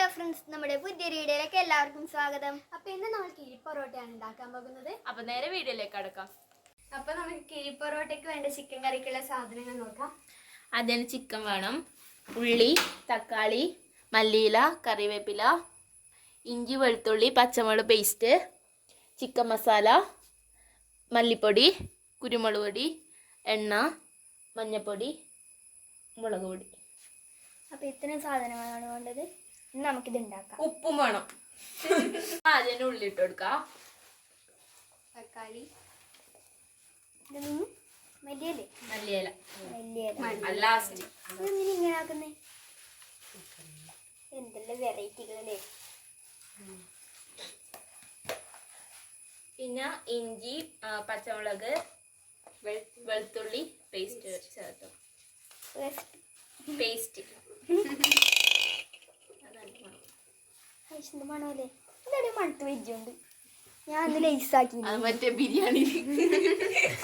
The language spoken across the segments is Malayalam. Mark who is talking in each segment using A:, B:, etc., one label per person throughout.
A: ഹലോ ഫ്രണ്ട്സ് നമ്മുടെ പുതിയ വീഡിയോയിലേക്ക് എല്ലാവർക്കും സ്വാഗതം.
B: അപ്പൊ ഇന്ന് നമ്മൾ കിഴി പൊറോട്ടയാണ് ഉണ്ടാക്കാൻ പോകുന്നത്.
C: അപ്പൊ നേരെ വീഡിയോയിലേക്ക് അടക്കാം
B: അപ്പൊ നമുക്ക് കിഴി പൊറോട്ടയ്ക്ക് വേണ്ട ചിക്കൻ കറിക്കുള്ള സാധനങ്ങൾ നോക്കാം.
C: അതിന് ചിക്കൻ വേണം. ഉള്ളി തക്കാളി മല്ലിയില കറിവേപ്പില ഇഞ്ചി വെളുത്തുള്ളി പച്ചമുളക് പേസ്റ്റ് ചിക്കൻ മസാല മല്ലിപ്പൊടി കുരുമുളക് പൊടി എണ്ണ മഞ്ഞൾപ്പൊടി മുളക് പൊടി.
A: അപ്പൊ ഇത്രയും സാധനങ്ങളാണ് വേണ്ടത്. നമുക്കിത് ഉണ്ടാക്കാം.
C: ഉപ്പും വേണം. ആദ്യം ഉള്ളി ഇട്ട് കൊടുക്കാം.
B: തക്കാളി.
A: മല്ലിയല്ലേ
C: മല്ലിയില? ലാസ്റ്റ്
A: ഇങ്ങനെ ആക്കുന്നേ? എന്തെല്ലാം വെറൈറ്റികളല്ലേ
C: പിന്നെ ഇഞ്ചി പച്ചമുളക് വെളു- വെളുത്തുള്ളി പേസ്റ്റ് ചേർത്തു. പേസ്റ്റ്
A: ഐശ്വര്യ മണമല്ലേ ഇതൊരു മണത്ത് വെജുണ്ട് ഞാൻ അന്ന്
C: ലൈസാക്കി മറ്റേ ബിരിയാണി.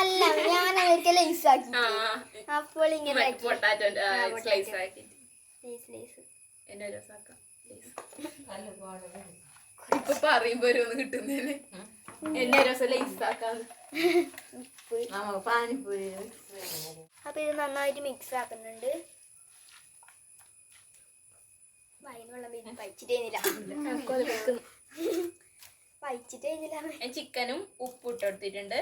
A: അല്ല ഞാൻ അവർക്ക് ലൈസാക്കി ആക്കി
C: ആ.
A: അപ്പോൾ ഇങ്ങനെ
C: ഇപ്പൊ പറയുമ്പോ ഓരോന്ന് കിട്ടുന്നേനെ എന്നെ രസം ലൈസ് ആക്കാം.
A: അപ്പൊ ഇത് നന്നായിട്ട് മിക്സ് ആക്കുന്നുണ്ട് വൈന്ന് വെള്ളം വീണ് പഴിച്ചിട്ട് കഴിഞ്ഞില്ല പഴിച്ചിട്ട് കഴിഞ്ഞില്ല
C: ഞാൻ ചിക്കനും ഉപ്പ് ഇട്ടെടുത്തിട്ടുണ്ട്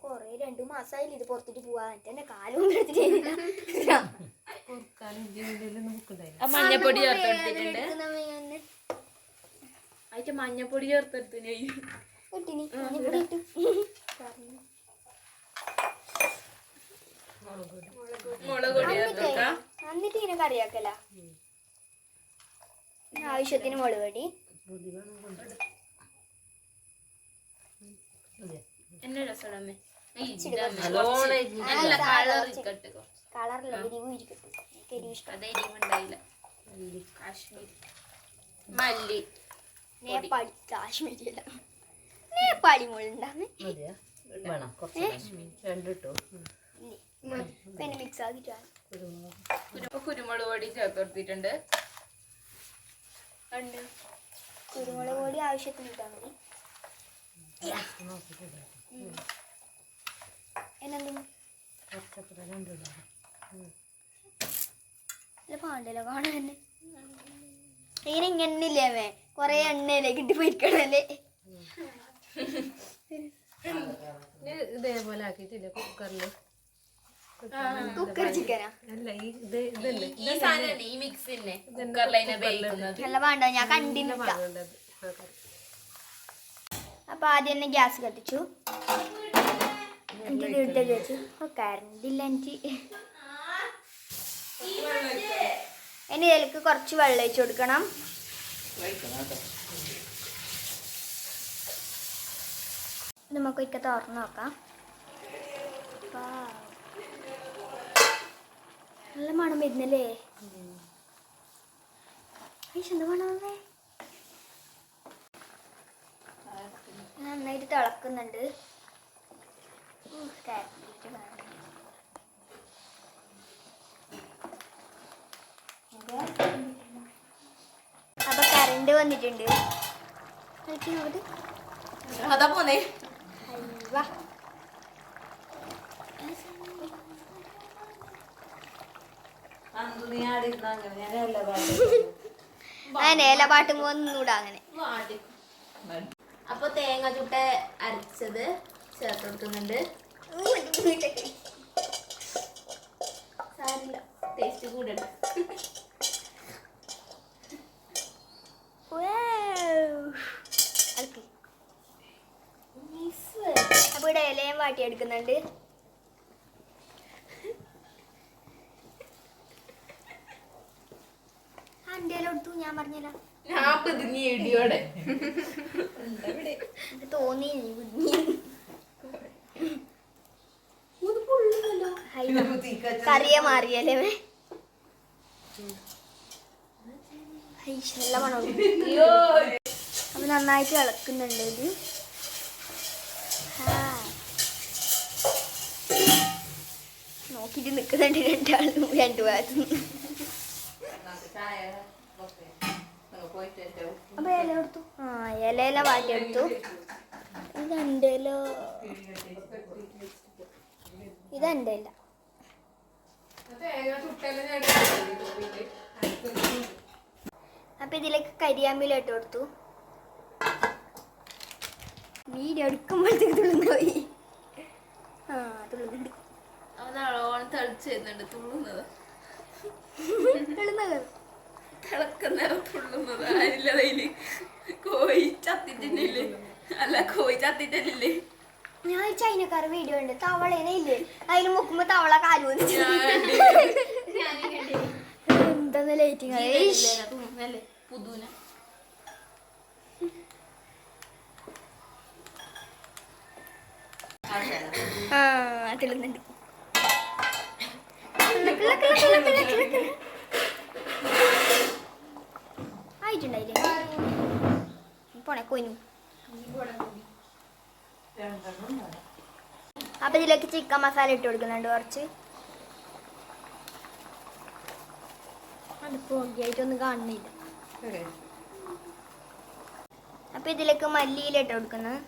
A: കൊറേ രണ്ടു മാസമായില്ല ഇത് പുറത്തിട്ട് പോവാ എന്റെ എന്നെ കാലും
C: മഞ്ഞപ്പൊടി
A: ചേർത്തെടുത്തിട്ടുണ്ട്
C: അതിന്റെ മഞ്ഞപ്പൊടി ചേർത്തെടുത്തിന്
A: മഞ്ഞപ്പൊടി
C: മുളക് പൊടി ചേർത്തെടുക്കാം
A: എന്നിട്ട് ഇങ്ങനെ കറിയാക്കല? ആവശ്യത്തിന് മുളക് പൊടി
C: എന്നെ രസമേ
A: കളറില്ല എരിവും ഇരിക്കട്ടെ. എനിക്ക് എരിവ് ഇഷ്ടം.
C: കാശ്മീരി. മല്ലി.
A: നേപ്പാളി. കാശ്മീരി അല്ല നേപ്പാളി
D: രണ്ടിട്ടു.
A: പിന്നെ മിക്സ് ആക്കിട്ടാണ്
C: ഇപ്പൊ കുരുമുളക് പൊടി ചേർത്ത് കൊടുത്തിട്ടുണ്ട്.
A: കുരുമുളക് പൊടി ആവശ്യത്തിന് ഇട്ടാൽ മതി. പാണ്ടല്ലോ കാണാൻ ഇങ്ങനെ കൊറേ എണ്ണയിലേക്ക് കിട്ടി പോയിരിക്കണല്ലേ
D: ഇതേപോലെ ആക്കിയിട്ടില്ല കുക്കറിൽ
A: കുക്കർ ചിക്കനാ
D: അല്ല ഈ ഇത് ഇതല്ലേ?
C: ഈ സാധനം ഈ മിക്സ് തന്നെ കുക്കറിലതിനെ വേവിക്കുന്നത്.
A: നല്ല പാണ്ടോ ഞാൻ കണ്ടില്ല. അപ്പൊ ആദ്യം തന്നെ ഗ്യാസ് കത്തിച്ചു. വെച്ചു. എനിക്ക്. ഇനി ഇതിലേക്ക് കുറച്ച് വെള്ളം ഒഴിച്ചു കൊടുക്കണം. നമുക്ക് ഒരിക്കൽ തുറന്നു നോക്കാം. നല്ല മണം വരുന്നല്ലേ? എന്ത് മണമേ നന്നായിട്ട് തിളക്കുന്നുണ്ട്. അപ്പൊ കറണ്ട് വന്നിട്ടുണ്ട്. നോക്കി നോക്കട്ടെ.
C: അതാ പോന്നേ
A: അയ്യവ.
D: അന്ന് നീ ആടിയിരുന്ന അങ്ങനെ. ഞാൻ എല്ലാ
A: അങ്ങനെ ഇല പാട്ടുമ്പോ ഒന്നുകൂടെ അങ്ങനെ.
C: അപ്പൊ തേങ്ങ ചുട്ട അരച്ചത് ചേർത്ത് കൊടുക്കുന്നുണ്ട് സാരില്ല ടേസ്റ്റ് കൂടണ്ട
A: അപ്പൊ ഇവിടെ ഇലയും വാട്ടിയെടുക്കുന്നുണ്ട്. എടുത്തു ഞാൻ പറഞ്ഞല്ലോ
C: ഞാൻ പിതിങ്ങി ഇടിയോടെ.
A: എനിക്ക് തോന്നി ഹൈ, കറിയെ മാറിയല്ലേ നല്ല അപ്പൊ നന്നായിട്ട് ഇളക്കുന്നുണ്ട് ഇത്. നോക്കിട്ട് നോക്കിയിട്ട് നിൽക്കുന്നുണ്ട് രണ്ടാളും രണ്ടു ഭാഗത്തും അപ്പൊ ഇല എടുത്തു. ആ ഇലയില വാട്ടി എടുത്തു. ഇതെന്റെ ഇല. ഇതെന്റെ ഇല. അപ്പൊ ഇതിലേക്ക് കരിയാമ്പില ഇട്ട് കൊടുത്തു. വീഡിയോ എടുക്കുമ്പോഴത്തേക്ക് തുള്ളുന്നു പോയി ആ തുള്ളുന്നുണ്ട്.
C: നല്ലോണം തെളിച്ച് വരുന്നുണ്ട് തുള്ളുന്നത്.
A: തുള്ളുന്നത്.
C: തിളക്കുന്നേരം തുള്ളുന്നത് ആരില്ലതയിൽ കോഴി ചത്തിട്ടില്ലേ? അല്ല കോഴി ചത്തിട്ടില്ലേ?
A: ഞാൻ ചൈനക്കാർ വീഡിയോ ഉണ്ട് തവളേനെ ഇല്ലേ? അതിൽ മുക്കുമ്പോ തവള കാലു എന്താ
C: ലൈറ്റിംഗ് പുതുന.
A: ആ തുള്ളുന്നുണ്ട് ആയിട്ടുണ്ടായില്ലേ? പോണേ കൊഞ്ഞു അപ്പൊ ഇതിലേക്ക് ചിക്കൻ മസാല ഇട്ട് കൊടുക്കുന്നുണ്ട് കുറച്ച്. അത് പൊടിയായിട്ടൊന്നും കാണുന്നില്ല. അപ്പൊ ഇതിലേക്ക് മല്ലിയില ഇട്ട് കൊടുക്കുന്നത്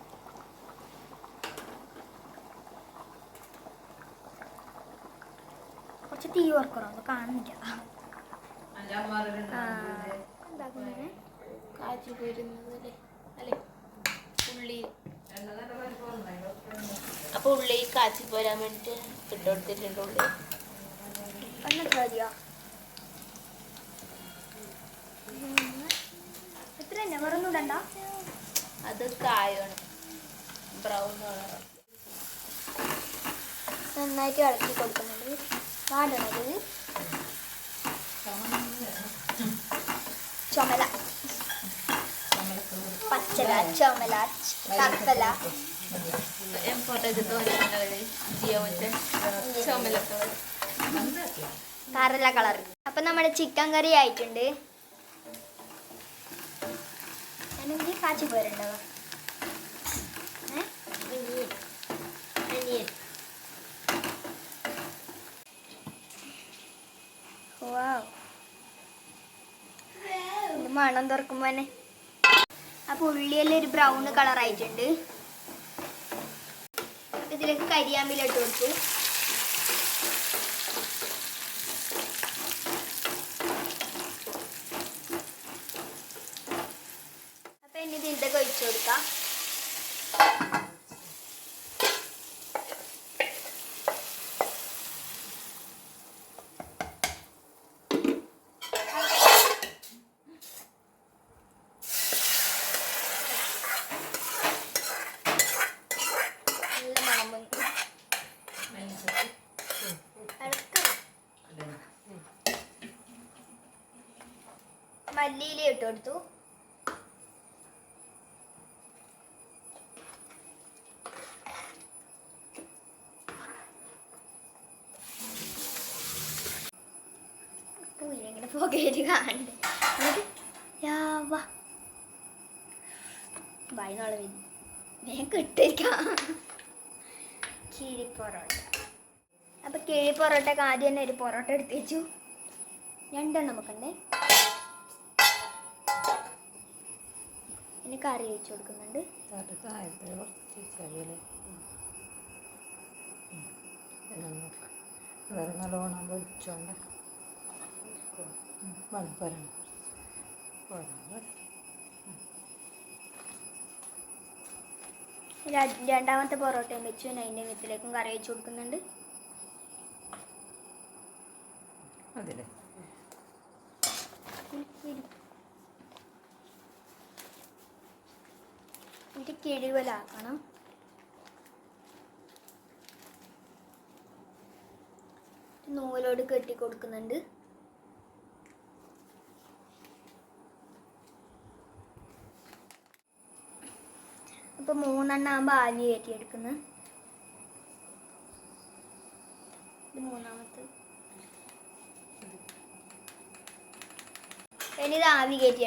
A: കുറച്ച് തീ ഓർക്കറോ അത് കാണുന്നില്ല. ആ. എന്താക്കുന്നത്
C: കാജു വരുന്നത് അല്ലേ? ഉള്ളി.
D: എന്നതാണ് പരിപാടി
C: അപ്പൊ ഉള്ളി കാച്ചി പോരാൻ വേണ്ടിട്ട് ഇട്ട് കൊടുത്തിട്ടുണ്ട് ഉള്ളി
A: എന്നിട്ട് മതിയോ എത്ര വേറെ ഇടണ്ട.
C: അത് കായാണ്. ബ്രൗൺ കളർ
A: നന്നായിട്ട് ഇളക്കി കൊടുക്കുന്നുണ്ട്. വാടണത് ചുമല. പച്ചല ചുമല കത്തല കറല കളർ. അപ്പൊ നമ്മുടെ ചിക്കൻ കറി ആയിട്ടുണ്ട്. എനിക്ക് കാച്ചി പോരുണ്ടാവുക മണം തുറക്കുമ്പോ തന്നെ. അപ്പൊ ഉള്ളിയെല്ലാം ഒരു ബ്രൗൺ കളർ ആയിട്ടുണ്ട്. ഇതിലേക്ക് കരിയാമ്പില ഇട്ട് കൊടുത്തു. അപ്പൊ ഇനി ഇതിന്റെ ഒഴിച്ചു കൊടുക്കാം നല്ല മണം വന്നു ഇളക്കണം. മല്ലിയില ഇട്ട് കൊടുത്തു. കിട്ടിരിക്കാം കിഴി പൊറോട്ട അപ്പൊ കിഴി പൊറോട്ടക്ക് ആദ്യം തന്നെ ഒരു പൊറോട്ട എടുത്ത് വെച്ചു. രണ്ടെണ്ണം നമുക്കുണ്ടേ പിന്നെ കറി വെച്ച് കൊടുക്കുന്നുണ്ട്.
D: നല്ലോണം പൊടിച്ചോണ്ട്
A: രണ്ടാമത്തെ പൊറോട്ടയും വെച്ചു അതിന്റെ വിത്തിലേക്കും കറി വെച്ച് കൊടുക്കുന്നുണ്ട്.
D: അതിലെ.
A: കിഴിവലാക്കണം നൂലോട് കെട്ടി കൊടുക്കുന്നുണ്ട്. അപ്പൊ മൂന്നെണ്ണം ആകുമ്പോൾ ആലി കയറ്റി എടുക്കുന്നു മൂന്നാമത്തെ. ഇനി ഇത് ആവി കയറ്റി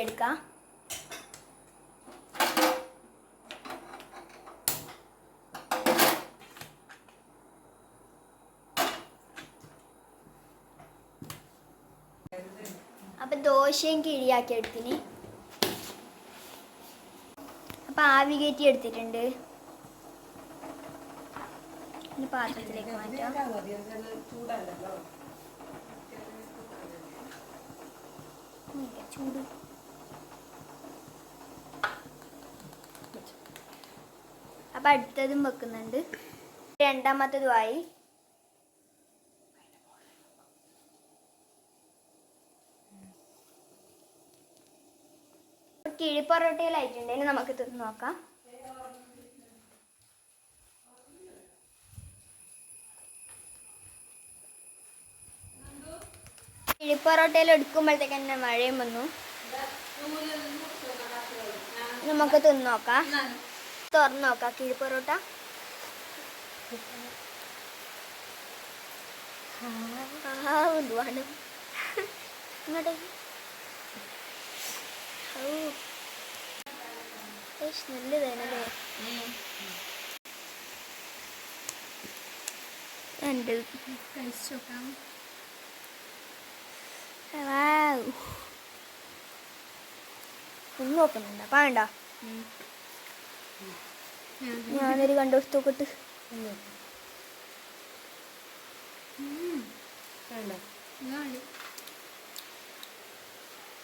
A: അപ്പൊ ദോശയും കിഴിയാക്കി എടുത്തിന്. അപ്പൊ ആവി കയറ്റി എടുത്തിട്ടുണ്ട്. ഇനി പാത്രത്തിലേക്ക് മാറ്റാം. അപ്പൊ അടുത്തതും വെക്കുന്നുണ്ട്. രണ്ടാമത്തതുമായി കിഴി പൊറോട്ടയിലായിട്ടുണ്ട് ഇനി നമുക്ക് തിന്ന് നോക്കാം. കിഴി പൊറോട്ടയിൽ എടുക്കുമ്പോഴത്തേക്ക് തന്നെ മഴയും വന്നു. നമുക്ക് തിന്ന് നോക്കാം. തുറന്നു നോക്കാം. കിഴി പൊറോട്ട ആ എന്തുവാണ് ഇങ്ങോട്ടേക്ക് ഔ. ഏഷ്. ഒന്ന് നോക്കുന്നുണ്ട് അപ്പൊ വേണ്ട ഞാനൊരു കണ്ടുകൊടുത്ത് നോക്കട്ട്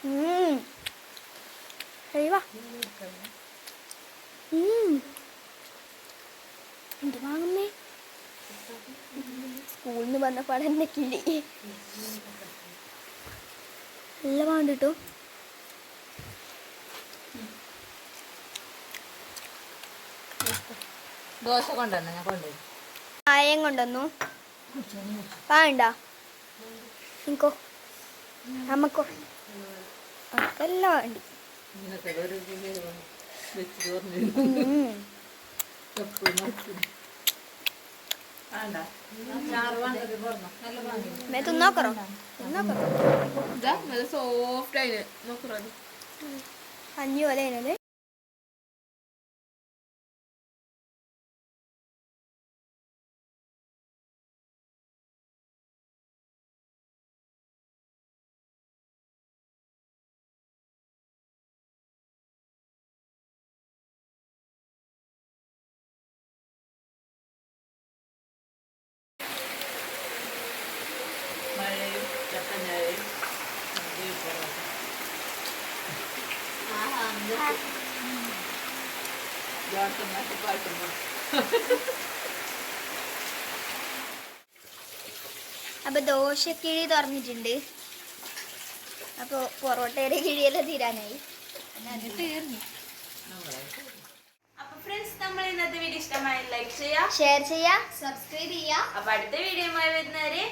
A: ഉം. ശരി വാ ഉം. എന്ത് വാങ്ങുന്നേ സ്കൂളിൽ പറഞ്ഞപ്പോൾ എന്നെ കിളി. നല്ല പാണ്ട് കിട്ടും
D: ദോശ കൊണ്ടുവന്നു? ഞാൻ കൊണ്ടുവരും.
A: ചായയും കൊണ്ടുവന്നു. പാണ്ട എനിക്കോ? നമ്മക്കോ? അമ്മക്കെല്ലാം വേണ്ടി. ഉം.
D: വേണ്ട ചാറ് വേണ്ടത് പറഞ്ഞോ നല്ല വാങ്ങി
A: മേ തിന്നോക്കറോ? തിന്നോക്കറോ
C: സോഫ്റ്റ് ആയിന്. നോക്കറോ
A: അഞ്ഞു പോലെ അതിനത്
D: ജോട്ടം ദോശ കിഴി
A: അപ്പൊ ദോശക്കിഴി തുറന്നിട്ടുണ്ട്. അപ്പൊ പൊറോട്ടയുടെ കിഴിയെല്ലാം തീരാനായി.
C: അപ്പൊ ഫ്രണ്ട്സ് നമ്മൾ ഇന്നത്തെ വീഡിയോ ഇഷ്ടമായി ലൈക്ക് ചെയ്യാം
A: ഷെയർ ചെയ്യാം
B: സബ്സ്ക്രൈബ് ചെയ്യാം.
C: അപ്പൊ അടുത്ത വീഡിയോയുമായി വരുന്നവരെ